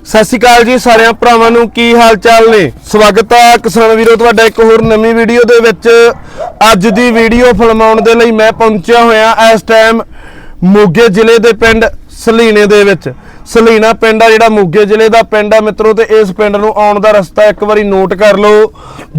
ਸਤਿ ਸ਼੍ਰੀ ਅਕਾਲ ਜੀ ਸਾਰਿਆਂ ਭਰਾਵਾਂ ਨੂੰ, ਕੀ ਹਾਲ ਚਾਲ ਨੇ? ਸਵਾਗਤ ਆ ਕਿਸਾਨ ਵੀਰੋ, ਤੁਹਾਡਾ ਇੱਕ ਹੋਰ ਨਵੀਂ ਵੀਡੀਓ ਦੇ ਵਿੱਚ। ਅੱਜ ਦੀ ਵੀਡੀਓ ਫਿਲਮਾਉਣ ਦੇ ਲਈ ਮੈਂ ਪਹੁੰਚਿਆ ਹੋਇਆ ਇਸ ਟਾਈਮ ਮੋਗੇ ਜ਼ਿਲ੍ਹੇ ਦੇ ਪਿੰਡ ਸਲੀਨੇ ਦੇ ਵਿੱਚ। ਸਲੀਣਾ ਪਿੰਡ ਆ ਜਿਹੜਾ ਮੋਗੇ ਜ਼ਿਲ੍ਹੇ ਦਾ ਪਿੰਡ ਆ ਮਿੱਤਰੋ ਤੇ ਇਸ ਪਿੰਡ ਨੂੰ ਆਉਣ ਦਾ ਰਸਤਾ ਇੱਕ ਵਾਰੀ ਨੋਟ ਕਰ ਲਓ।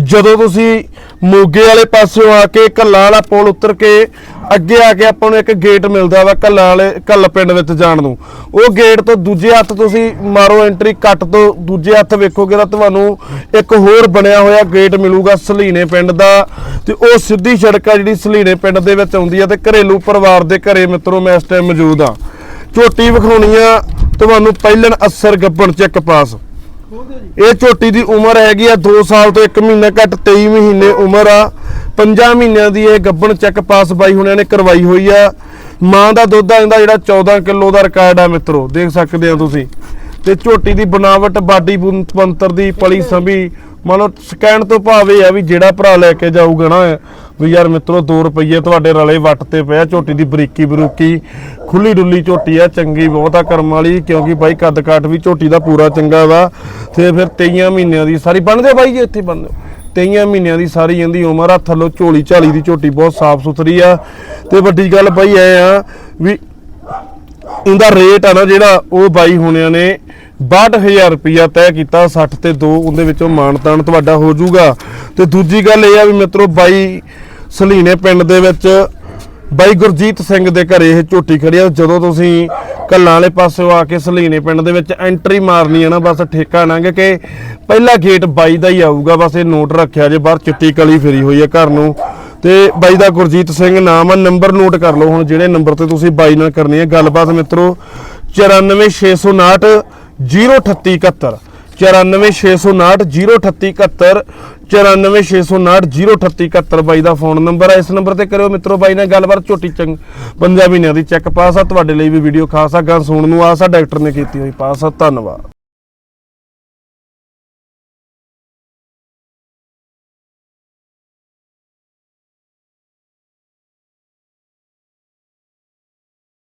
ਜਦੋਂ ਤੁਸੀਂ ਮੋਗੇ ਵਾਲੇ ਪਾਸਿਓਂ ਆ ਕੇ ਕੱਲਾ ਵਾਲਾ ਪੁਲ ਉਤਰ ਕੇ ਅੱਗੇ ਆ ਕੇ ਆਪਾਂ ਨੂੰ ਇੱਕ ਗੇਟ ਮਿਲਦਾ ਵਾ ਕੱਲਾ ਵਾਲੇ ਕੱਲ ਪਿੰਡ ਵਿੱਚ ਜਾਣ ਨੂੰ। ਉਹ ਗੇਟ ਤੋਂ ਦੂਜੇ ਹੱਥ ਤੁਸੀਂ ਮਾਰੋ ਐਂਟਰੀ ਕੱਟ ਤੋਂ ਦੂਜੇ ਹੱਥ ਵੇਖੋਗੇ ਤਾਂ ਤੁਹਾਨੂੰ ਇੱਕ ਹੋਰ ਬਣਿਆ ਹੋਇਆ ਗੇਟ ਮਿਲੂਗਾ ਸਲੀਣੇ ਪਿੰਡ ਦਾ। ਤੇ ਉਹ ਸਿੱਧੀ ਸੜਕ ਆ ਜਿਹੜੀ ਸਲੀਣੇ ਪਿੰਡ ਦੇ ਵਿੱਚ ਆਉਂਦੀ ਆ ਤੇ ਘਰੇਲੂ ਪਰਿਵਾਰ ਦੇ ਘਰੇ ਮਿੱਤਰੋ ਮੈਂ ਇਸ ਟਾਈਮ ਮੌਜੂਦ ਆ। ਝੋਟੀ ਵਿਖਾਉਣੀ ਆ, ਤੁਹਾਨੂੰ ਪਹਿਲਣ ਅਸਰ ਗੱਬਣ ਚੈੱਕ ਪਾਸ। ਇਹ ਝੋਟੀ ਦੀ ਉਮਰ ਹੈਗੀ ਆ 2 ਸਾਲ ਤੋਂ 1 ਮਹੀਨਾ ਘੱਟ 23 ਮਹੀਨੇ ਉਮਰ ਆ। 5 ਮਹੀਨਿਆਂ ਦੀ ਇਹ ਗੱਬਣ ਚੈੱਕ ਪਾਸ ਬਾਈ ਹੁਣਿਆਂ ਨੇ ਕਰਵਾਈ ਹੋਈ ਆ। ਮਾਂ ਦਾ ਦੁੱਧ ਆ, ਇਹਦਾ ਜਿਹੜਾ 14 ਕਿਲੋ ਦਾ ਰਿਕਾਰਡ ਆ ਮਿੱਤਰੋ, ਦੇਖ ਸਕਦੇ ਆ ਤੁਸੀਂ। ਤੇ ਝੋਟੀ ਦੀ ਬਣਾਵਟ ਬਾਡੀ ਪੰਤਰ ਦੀ, ਪਲੀ ਸੰਭੀ, ਮੰਨ ਲਓ ਸਕੈਨ ਤੋਂ ਭਾਵੇਂ ਆ ਵੀ ਜਿਹੜਾ ਭਰਾ ਲੈ ਕੇ ਜਾਊਗਾ ਨਾ ਵੀ ਯਾਰ ਮਿੱਤਰੋ 2 ਰੁਪਏ ਤੁਹਾਡੇ ਰਲੇ ਵੱਟ ਤੇ ਪਿਆ ਝੋਟੀ ਦੀ ਬਰੀਕੀ ਬਰੂਕੀ। ਖੁੱਲੀ ਡੁੱਲੀ ਝੋਟੀ ਆ, ਚੰਗੀ ਬਹੁਤ ਆ ਕਰਮ ਵਾਲੀ, ਕਿਉਂਕਿ ਬਾਈ ਕੱਦ ਕਾਠ ਵੀ ਝੋਟੀ ਦਾ ਪੂਰਾ ਚੰਗਾ ਵਾ। ਤੇ ਫਿਰ 23 ਮਹੀਨਿਆਂ ਦੀ ਸਾਰੀ ਬਣਦੇ ਬਾਈ ਜੀ, ਇੱਥੇ ਬਣਦੇ 23 ਮਹੀਨਿਆਂ ਦੀ ਸਾਰੀ ਇਹਦੀ ਉਮਰ ਆ, ਥੱਲੋਂ ਝੋਲੀ ਝਾਲੀ ਦੀ ਝੋਟੀ ਬਹੁਤ ਸਾਫ਼ ਸੁਥਰੀ ਆ। ਤੇ ਵੱਡੀ ਗੱਲ ਬਾਈ ਐ ਆ ਵੀ ਇਹਦਾ ਰੇਟ ਆ ਨਾ ਜਿਹੜਾ ਉਹ ਬਾਈ ਹੁਣਿਆਂ ਨੇ 62000 ਰੁਪਇਆ ਤੈਅ ਕੀਤਾ 60 ਤੇ 2 ਉਹਦੇ ਵਿੱਚੋਂ ਮਾਨਤਾਨ ਤੁਹਾਡਾ ਹੋ ਜਾਊਗਾ। ਤੇ ਦੂਜੀ ਗੱਲ ਇਹ ਆ ਵੀ ਮਿੱਤਰੋ, ਬਾਈ ਸਲੀਨੇ ਪਿੰਡ ਦੇ ਵਿੱਚ ਬਾਈ ਗੁਰਜੀਤ ਸਿੰਘ ਦੇ ਘਰੇ ਇਹ ਝੋਟੀ ਖੜੀ ਆ। ਜਦੋਂ ਤੁਸੀਂ ਕੱਲਾਂ ਵਾਲੇ ਪਾਸਿਓਂ ਆ ਕੇ ਸਲੀਨੇ ਪਿੰਡ ਦੇ ਵਿੱਚ ਐਂਟਰੀ ਮਾਰਨੀ ਹੈ ਨਾ, ਬਸ ਠੇਕਾ ਨਾ ਕਿ ਪਹਿਲਾ ਗੇਟ ਬਾਈ ਦਾ ਹੀ ਆਊਗਾ, ਬਸ ਇਹ ਨੋਟ ਰੱਖਿਆ ਜੇ ਬਾਹਰ ਚਿੱਟੀ ਕਲੀ ਫਿਰੀ ਹੋਈ ਹੈ ਘਰ ਨੂੰ। ਤੇ ਬਾਈ ਦਾ ਗੁਰਜੀਤ ਸਿੰਘ ਨਾਮ ਆ, ਨੰਬਰ ਨੋਟ ਕਰ ਲਓ ਹੁਣ ਜਿਹੜੇ ਨੰਬਰ ਤੇ ਤੁਸੀਂ ਬਾਈ ਨਾਲ ਕਰਨੀ ਹੈ ਗੱਲਬਾਤ ਮਿੱਤਰੋ 94659 03871 94659 03871 94659 ਬਾਈ ਦਾ ਫੋਨ ਨੰਬਰ ਹੈ ਇਸ ਨੰਬਰ ਤੇ ਕਰਿਓ ਮਿੱਤਰੋ ਬਾਈ ਨਾਲ ਗੱਲਬਾਤ, ਝੋਟੀ ਚੰਗ ਪੰਜਾਬੀ ਮਹੀਨਿਆਂ ਦੀ ਚੈੱਕ ਪਾਸ ਆ। ਤੁਹਾਡੇ ਲਈ ਵੀ ਵੀਡੀਓ ਖਾਸ ਆ। ਗਾਂ ਸੁਣਨ ਨੂੰ ਆਸ ਆ, ਡਾਕਟਰ ਨੇ ਕੀਤੀ ਹੋਈ ਪਾਸ ਆ। ਧੰਨਵਾਦ।